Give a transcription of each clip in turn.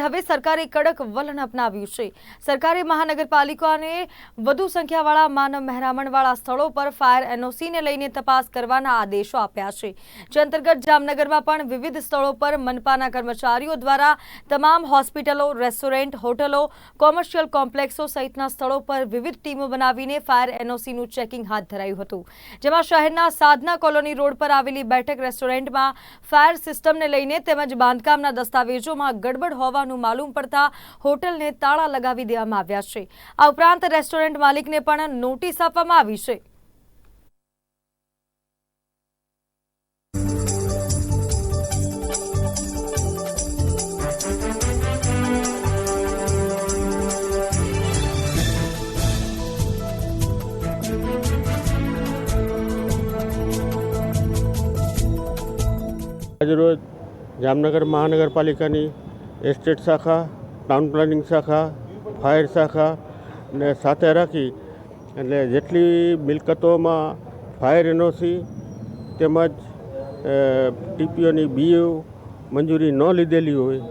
હવે સરકારે કડક વલણ અપનાવ્યું છે. સરકારે મહાનગરપાલિકાને વધુ સંખ્યાવાળા માનવ મહેરામણવાળા સ્થળો પર ફાયર એનઓસીને લઈને તપાસ કરવાના આદેશો આપ્યા છે. જે અંતર્ગત જામનગરમાં પણ વિવિધ સ્થળો પર મનપાના કર્મચારીઓ દ્વારા તમામ હોસ્પિટલો, રેસ્ટોરન્ટ, હોટલો, કોમર્શિયલ કોમ્પ્લેક્સો સહિતના સ્થળો પર વિવિધ ટીમો બનાવીને ફાયર એનઓસીનું ચેકિંગ હાથ ધરાયું હતું. જેમાં શહેરના સાધના કોલોની રોડ પર આવેલી બેઠક રેસ્ટોરન્ટમાં ફાયર સિસ્ટમને લઈને તેમજ બાંધકામના દસ્તાવેજોમાં ગડબડ હોવાનું માલુમ પડતા હોટલને તાળા લગાવી દેવામાં આવ્યા છે. આ ઉપરાંત રેસ્ટોરન્ટ માલિકને પણ નોટિસ આપવામાં આવી છે. આજરોજ જામનગર મહાનગરપાલિકાની એસ્ટેટ શાખા ટાઉન પ્લાનિંગ શાખા ફાયર શાખા ને સાથે રાખી એટલે જેટલી મિલકતોમાં ફાયર એનઓસી તેમજ ટીપીઓની બીઓ મંજૂરી ન લીધેલી હોય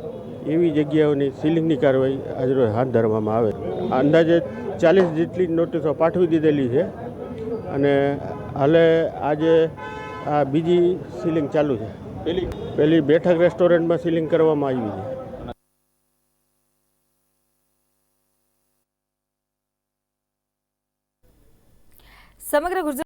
એવી જગ્યાઓની સીલિંગની કાર્યવાહી આજરોજ હાથ ધરવામાં આવે. અંદાજે ચાલીસ જેટલી નોટિસો પાઠવી દીધેલી છે અને હાલે આજે આ બીજી સીલિંગ ચાલુ છે. પેલી? પેલી બેઠક રેસ્ટોરન્ટમાં સીલિંગ કરવામાં આવી છે. સમગ્ર ગુજરાત